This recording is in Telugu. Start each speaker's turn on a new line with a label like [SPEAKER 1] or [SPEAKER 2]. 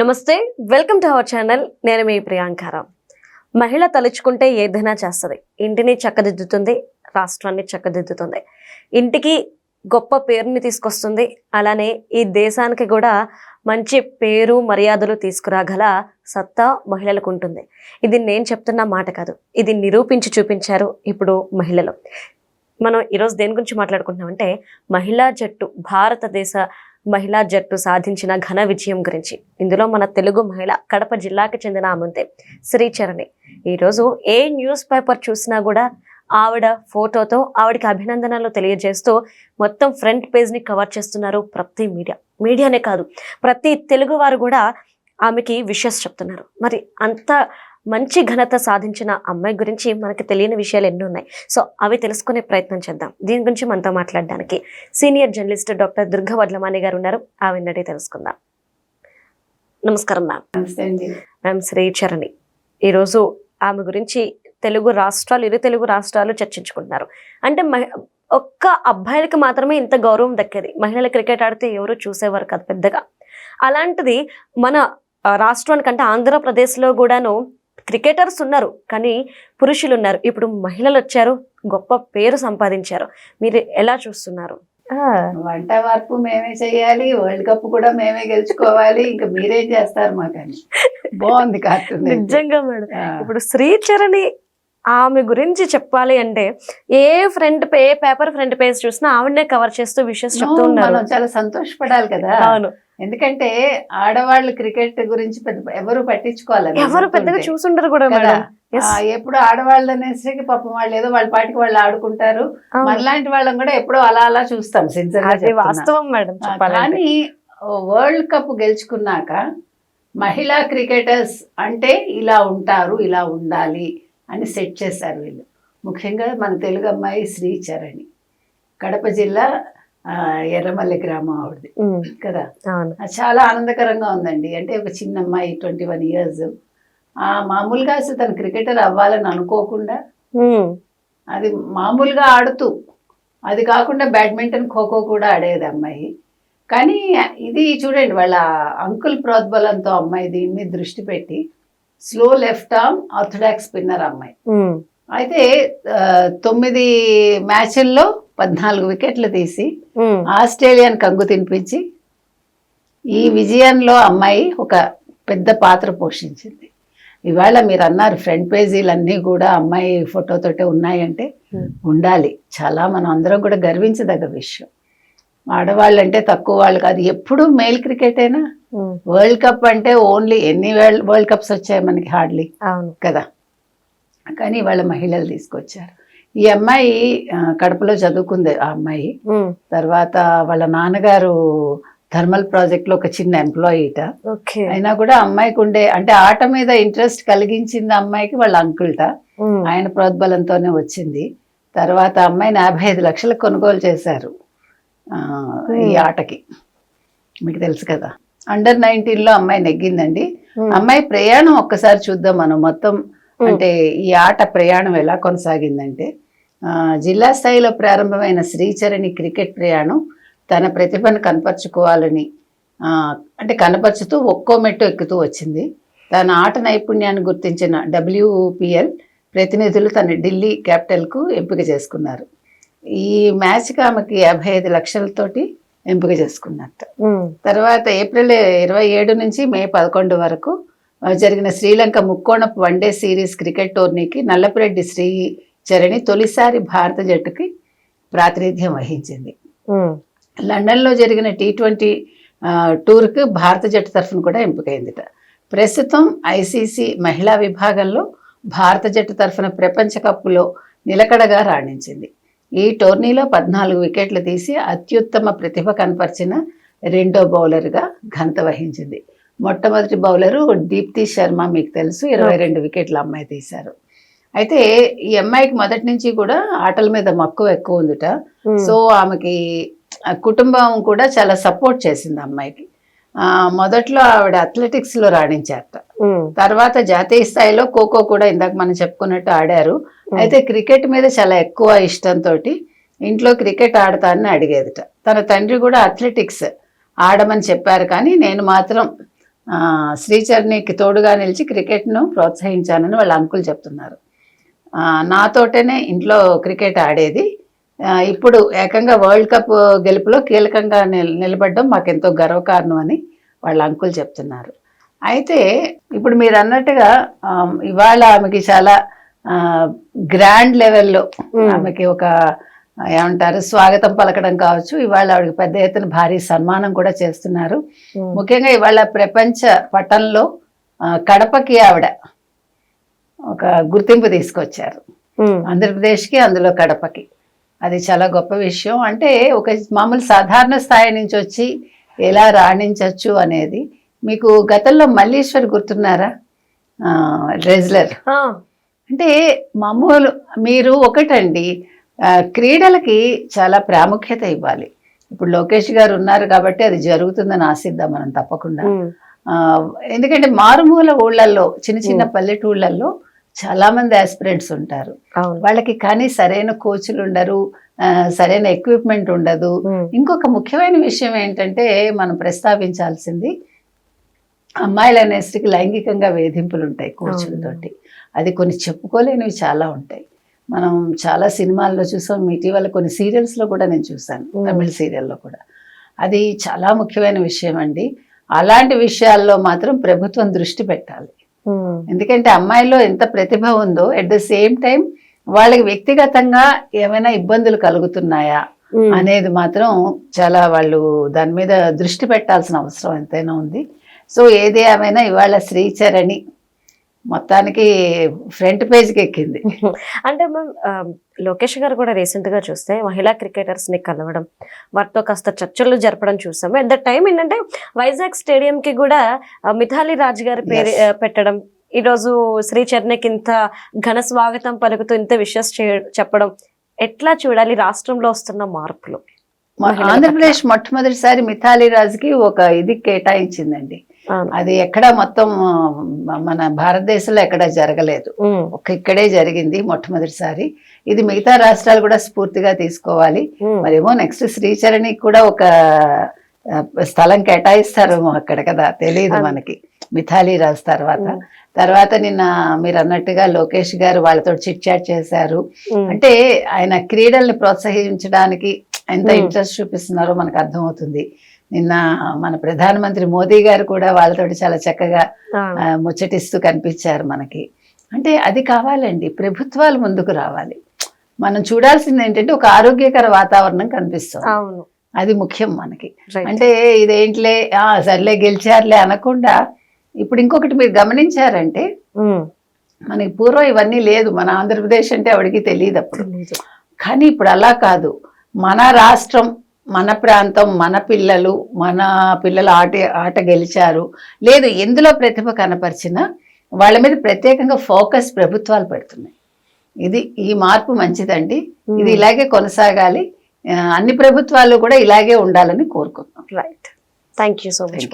[SPEAKER 1] నమస్తే వెల్కమ్ టు అవర్ ఛానల్. నేను మీ ప్రియాంకారాం మహిళ తలుచుకుంటే ఏదైనా చేస్తుంది. ఇంటిని చక్కదిద్దుతుంది రాష్ట్రాన్ని చక్కదిద్దుతుంది. ఇంటికి గొప్ప పేరుని తీసుకొస్తుంది. అలానే ఈ దేశానికి కూడా మంచి పేరు మర్యాదలు తీసుకురాగల సత్తా మహిళలకు ఉంటుంది. ఇది నేను చెప్తున్న మాట కాదు. ఇది నిరూపించి చూపించారు ఇప్పుడు మహిళలు. మనం ఈరోజు దేని గురించి మాట్లాడుకుంటున్నామంటే మహిళా జట్టు భారతదేశ మహిళా జట్టు సాధించిన ఘన విజయం గురించి. ఇందులో మన తెలుగు మహిళ కడప జిల్లాకి చెందిన ఆమంతే శ్రీచరణి. ఈరోజు ఏ న్యూస్ పేపర్ చూసినా కూడా ఆవిడ ఫోటోతో ఆవిడకి అభినందనలు తెలియజేస్తూ మొత్తం ఫ్రంట్ పేజ్ని కవర్ చేస్తున్నారు ప్రతి మీడియా. మీడియానే కాదు ప్రతి తెలుగు వారు కూడా ఆమెకి విషెస్ చెప్తున్నారు. మరి అంత మంచి ఘనత సాధించిన అమ్మాయి గురించి మనకి తెలియని విషయాలు ఎన్నో ఉన్నాయి. సో అవి తెలుసుకునే ప్రయత్నం చేద్దాం. దీని గురించి మనతో మాట్లాడడానికి senior journalist doctor Durga Vadlamani గారు ఉన్నారు. ఆవిడని తెలుసుకుందాం. నమస్కారం మ్యామ్ మ్యామ్ శ్రీచరణి ఈరోజు ఆమె గురించి తెలుగు రాష్ట్రాలు ఇరు తెలుగు రాష్ట్రాలు చర్చించుకుంటున్నారు. అంటే మహి- ఒక్క అబ్బాయిలకి మాత్రమే ఇంత గౌరవం దక్కేది. మహిళలు క్రికెట్ ఆడితే ఎవరు చూసేవారు కాదు పెద్దగా. అలాంటిది మన రాష్ట్రానికంటే ఆంధ్రప్రదేశ్లో కూడాను క్రికెటర్స్ ఉన్నారు కానీ పురుషులు ఉన్నారు ఇప్పుడు మహిళలు వచ్చారు గొప్ప పేరు సంపాదించారు. మీరు ఎలా చూస్తున్నారు?
[SPEAKER 2] వంట వార్పు మేమే చేయాలి వరల్డ్ కప్ కూడా మేమే గెలుచుకోవాలి ఇంకా మీరేం చేస్తారు మాకని. బాగుంది కార్టూన్ అయితే.
[SPEAKER 1] నిజంగా మేడం. ఇప్పుడు శ్రీచరణి ఆమె గురించి చెప్పాలి అంటే ఏ ఫ్రంట్ పే ఏ పేపర్ ఫ్రంట్ పేజ్ చూసినా ఆవిడనే కవర్ చేస్తూ విషయస్ చెప్తూ ఉన్నారు.
[SPEAKER 2] మనం చాలా సంతోషపడాలి కదా.
[SPEAKER 1] అవును.
[SPEAKER 2] ఎందుకంటే ఆడవాళ్ళు క్రికెట్ గురించి పెద్ద ఎవరు పట్టించుకోవాలి
[SPEAKER 1] ఎవరు పెద్దగా చూసుండరు కూడా
[SPEAKER 2] ఎప్పుడు ఆడవాళ్ళు అనేసరికి పాపం వాళ్ళు ఏదో వాళ్ళ పాటికి వాళ్ళు ఆడుకుంటారు. మనలాంటి వాళ్ళం కూడా ఎప్పుడో అలా అలా చూస్తాం సిన్సియర్.
[SPEAKER 1] వాస్తవం మేడం
[SPEAKER 2] కానీ వరల్డ్ కప్ గెలుచుకున్నాక మహిళా క్రికెటర్స్ అంటే ఇలా ఉంటారు ఇలా ఉండాలి అని సెట్ చేశారు వీళ్ళు. ముఖ్యంగా మన తెలుగు అమ్మాయి శ్రీచరణి కడప జిల్లా ఎర్రమల్లి గ్రామం ఆవిడది. కదా? చాలా ఆనందకరంగా ఉందండి. అంటే ఒక చిన్న అమ్మాయి ట్వంటీ వన్ ఇయర్స్ మామూలుగా అసలు తను క్రికెటర్ అవ్వాలని అనుకోకుండా అది మామూలుగా ఆడుతూ అది కాకుండా బ్యాడ్మింటన్ ఖోఖో కూడా ఆడేది అమ్మాయి. కానీ ఇది చూడండి వాళ్ళ అంకుల్ ప్రోద్బలంతో అమ్మాయి దీని మీద దృష్టి పెట్టి slow left arm orthodox spinner అమ్మాయి. అయితే ఆ, తొమ్మిది మ్యాచ్ల్లో పద్నాలుగు వికెట్లు తీసి ఆస్ట్రేలియాని కంగు తినిపించి ఈ విజయంలో అమ్మాయి ఒక పెద్ద పాత్ర పోషించింది. ఇవాళ మీరు అన్నారు ఫ్రంట్ పేజీలన్నీ కూడా అమ్మాయి ఫోటోతోటే ఉన్నాయంటే. ఉండాలి. చాలా మనం అందరం కూడా గర్వించదగ్గ విషయం. ఆడవాళ్ళు అంటే తక్కువ వాళ్ళు కాదు. ఎప్పుడు మేల్ క్రికెటేనా వరల్డ్ కప్ అంటే ఓన్లీ ఎన్ని వరల్డ్ కప్స్ వచ్చాయి మనకి హార్డ్లీ కదా? కానీ వాళ్ళ మహిళలు తీసుకొచ్చారు. ఈ అమ్మాయి కడపలో చదువుకుంది ఆ అమ్మాయి. తర్వాత వాళ్ళ నాన్నగారు థర్మల్ ప్రాజెక్ట్లో ఒక చిన్న ఎంప్లాయీట అయినా కూడా అమ్మాయికి ఉండే అంటే ఆట మీద ఇంట్రెస్ట్ కలిగించింది అమ్మాయికి వాళ్ళ అంకుల్ట ఆయన ప్రోద్బలంతోనే వచ్చింది. తర్వాత అమ్మాయిని యాభై ఐదు లక్షలకు కొనుగోలు చేశారు ఆ, ఈ ఆటకి. మీకు తెలుసు కదా. అండర్ నైన్టీన్లో అమ్మాయి నెగ్గిందండి. అమ్మాయి ప్రయాణం ఒక్కసారి చూద్దాం మనం మొత్తం. అంటే ఈ ఆట ప్రయాణం ఎలా కొనసాగిందంటే జిల్లా స్థాయిలో ప్రారంభమైన శ్రీచరణి క్రికెట్ ప్రయాణం తన ప్రతిభను కనపరుచుకోవాలని అంటే కనపరుచుతూ ఒక్కో మెట్టు ఎక్కుతూ వచ్చింది. తన ఆట నైపుణ్యాన్ని గుర్తించిన డబ్ల్యూపిఎల్ ప్రతినిధులు తన ఢిల్లీ క్యాపిటల్కు ఎంపిక చేసుకున్నారు. ఈ మ్యాచ్కి ఆమెకి యాభై ఐదు లక్షలతోటి ఎంపిక చేసుకున్నట్ట. తర్వాత ఏప్రిల్ ఇరవై ఏడు నుంచి మే పదకొండు వరకు జరిగిన శ్రీలంక ముక్కోణపు వన్డే సిరీస్ క్రికెట్ టోర్నీకి నల్లపిరెడ్డి శ్రీ చరణి తొలిసారి భారత జట్టుకి ప్రాతినిధ్యం వహించింది. లండన్లో జరిగిన టీ ట్వంటీ టూర్కి భారత జట్టు తరఫున కూడా ఎంపికైందిట. ప్రస్తుతం ఐసీసీ మహిళా విభాగంలో భారత జట్టు తరఫున ప్రపంచ కప్పులో నిలకడగా రాణించింది. ఈ టోర్నీలో పద్నాలుగు వికెట్లు తీసి అత్యుత్తమ ప్రతిభ కనపరిచిన రెండో బౌలర్గా ఘనత వహించింది. మొట్టమొదటి బౌలరు దీప్తి శర్మ మీకు తెలుసు ఇరవై రెండు వికెట్ల అమ్మాయి తీశారు. అయితే ఈ అమ్మాయికి మొదటి నుంచి కూడా ఆటల మీద మక్కువ ఎక్కువ ఉందిట.
[SPEAKER 1] ఉమ్,
[SPEAKER 2] సో ఆమెకి కుటుంబం కూడా చాలా సపోర్ట్ చేసింది అమ్మాయికి. ఆ, మొదట్లో ఆవిడ athletics లో రాణించారట
[SPEAKER 1] ఉమ్,
[SPEAKER 2] తర్వాత జాతీయ స్థాయిలో ఖోఖో కూడా ఇందాక మనం చెప్పుకున్నట్టు ఆడారు.
[SPEAKER 1] ఉమ్,
[SPEAKER 2] అయితే క్రికెట్ మీద చాలా ఎక్కువ ఇష్టంతో ఇంట్లో క్రికెట్ ఆడతానని అడిగేదిట. తన తండ్రి కూడా అథ్లెటిక్స్ ఆడమని చెప్పారు కానీ నేను మాత్రం ఆ, శ్రీచరణికి తోడుగా నిలిచి క్రికెట్ను ప్రోత్సహించానని వాళ్ళ అంకుల్ చెప్తున్నారు. నాతోటనే ఇంట్లో క్రికెట్ ఆడేది. ఇప్పుడు ఏకంగా వరల్డ్ కప్ గెలుపులో కీలకంగా నిల్ నిలబడడం మాకెంతో గర్వకారణం అని వాళ్ళ అంకుల్ చెప్తున్నారు. అయితే ఇప్పుడు మీరు అన్నట్టుగా ఇవాళ ఆమెకి చాలా గ్రాండ్ లెవెల్లో. ఆమెకి ఒక ఏమంటారు స్వాగతం పలకడం కావచ్చు. ఇవాళ ఆవిడకి పెద్ద ఎత్తున భారీ సన్మానం కూడా చేస్తున్నారు. ముఖ్యంగా ఇవాళ ప్రపంచ పటంలో కడపకి ఆవిడ ఒక గుర్తింపు తీసుకొచ్చారు. ఆంధ్రప్రదేశ్కి అందులో కడపకి. అది చాలా గొప్ప విషయం. అంటే ఒక మామూలు సాధారణ స్థాయి నుంచి వచ్చి ఎలా రాణించవచ్చు అనేది మీకు గతంలో మల్లీశ్వర్ గుర్తున్నారా? రెజ్లర్. అంటే మామూలు మీరు ఒకటండి క్రీడలకి చాలా ప్రాముఖ్యత ఇవ్వాలి. ఇప్పుడు లోకేష్ గారు ఉన్నారు కాబట్టి అది జరుగుతుందని ఆశిద్దాం మనం తప్పకుండా. ఎందుకంటే మారుమూల ఊళ్ళల్లో చిన్న చిన్న పల్లెటూళ్ళల్లో చాలా మంది ఆస్పిరెంట్స్ ఉంటారు. వాళ్ళకి కానీ సరైన కోచ్లు ఉండరు సరైన ఎక్విప్మెంట్ ఉండదు. ఇంకొక ముఖ్యమైన విషయం ఏంటంటే మనం ప్రస్తావించాల్సింది అమ్మాయిల అనేసరికి లైంగికంగా వేధింపులు ఉంటాయి కోచ్లతోటి అది కొన్ని చెప్పుకోలేనివి చాలా ఉంటాయి. మనం చాలా సినిమాల్లో చూసాం ఇటీవల కొన్ని సీరియల్స్లో కూడా నేను చూసాను
[SPEAKER 1] Mm.
[SPEAKER 2] తమిళ సీరియల్లో కూడా. అది చాలా ముఖ్యమైన విషయం అండి. అలాంటి విషయాల్లో మాత్రం ప్రభుత్వం దృష్టి పెట్టాలి. ఎందుకంటే అమ్మాయిలో ఎంత ప్రతిభ ఉందో ఎట్ ద సేమ్ టైం వాళ్ళకి వ్యక్తిగతంగా ఏమైనా ఇబ్బందులు కలుగుతున్నాయా
[SPEAKER 1] ఉమ్,
[SPEAKER 2] అనేది మాత్రం చాలా వాళ్ళు దాని మీద దృష్టి పెట్టాల్సిన అవసరం ఎంతైనా ఉంది. సో ఏది ఏమైనా ఇవాళ శ్రీచరణి మొత్తానికి ఫ్రంట్ పేజ్కి ఎక్కింది.
[SPEAKER 1] అంటే మ్యామ్ లోకేష్ గారు కూడా రీసెంట్గా చూస్తే మహిళా క్రికెటర్స్ని కలవడం వారితో కాస్త చర్చలు జరపడం చూసాము. అట్ ద టైం ఏంటంటే వైజాగ్ స్టేడియం కి కూడా మిథాలీ రాజ్ గారి పేరు పెట్టడం ఈ రోజు శ్రీ చరణ్కి ఇంత ఘన స్వాగతం పలుకుతూ ఇంత విషయస్ చెప్పడం ఎట్లా చూడాలి? రాష్ట్రంలో వస్తున్న మార్పులు
[SPEAKER 2] ఆంధ్రప్రదేశ్ మొట్టమొదటిసారి మిథాలీ రాజ్కి ఒక ఇది కేటాయించిందండి. అది ఎక్కడ మొత్తం మన భారతదేశంలో ఎక్కడ జరగలేదు. ఒక ఇక్కడే జరిగింది మొట్టమొదటిసారి. ఇది మిగతా రాష్ట్రాలు కూడా స్ఫూర్తిగా తీసుకోవాలి. మరేమో నెక్స్ట్ శ్రీచరణికి కూడా ఒక స్థలం కేటాయిస్తారేమో అక్కడ కదా తెలియదు. మనకి. మిథాలీ రాజ్ తర్వాత. తర్వాత నిన్న మీరు అన్నట్టుగా లోకేష్ గారు వాళ్ళతో చిట్ చాట్ చేశారు. అంటే ఆయన క్రీడల్ని ప్రోత్సహించడానికి ఎంత. ఇంట్రెస్ట్ చూపిస్తున్నారో మనకు అర్థమవుతుంది. నిన్న మన ప్రధానమంత్రి మోదీ గారు కూడా వాళ్ళతోటి చాలా చక్కగా ముచ్చటిస్తూ కనిపించారు మనకి. అంటే అది కావాలండి. ప్రభుత్వాలు ముందుకు రావాలి. మనం చూడాల్సింది ఏంటంటే ఒక ఆరోగ్యకర వాతావరణం కనిపిస్తుంది. అది ముఖ్యం మనకి. అంటే ఇదేంట్లే ఆ, సర్లే గెలిచారులే అనకుండా ఇప్పుడు ఇంకొకటి మీరు గమనించారంటే మనకి పూర్వం ఇవన్నీ లేదు. మన ఆంధ్రప్రదేశ్ అంటే ఆవిడకి తెలియదు అప్పుడు. కానీ ఇప్పుడు అలా కాదు. మన రాష్ట్రం మన ప్రాంతం మన పిల్లలు మన పిల్లలు ఆట ఆట గెలిచారు. లేదు ఎందులో ప్రతిభ కనపరిచినా వాళ్ళ మీద ప్రత్యేకంగా ఫోకస్ ప్రభుత్వాలు పెడుతున్నాయి. ఇది ఈ మార్పు మంచిదండి. ఇది ఇలాగే కొనసాగాలి. అన్ని ప్రభుత్వాలు కూడా ఇలాగే ఉండాలని కోరుకుంటున్నాం.
[SPEAKER 1] Right thank you so much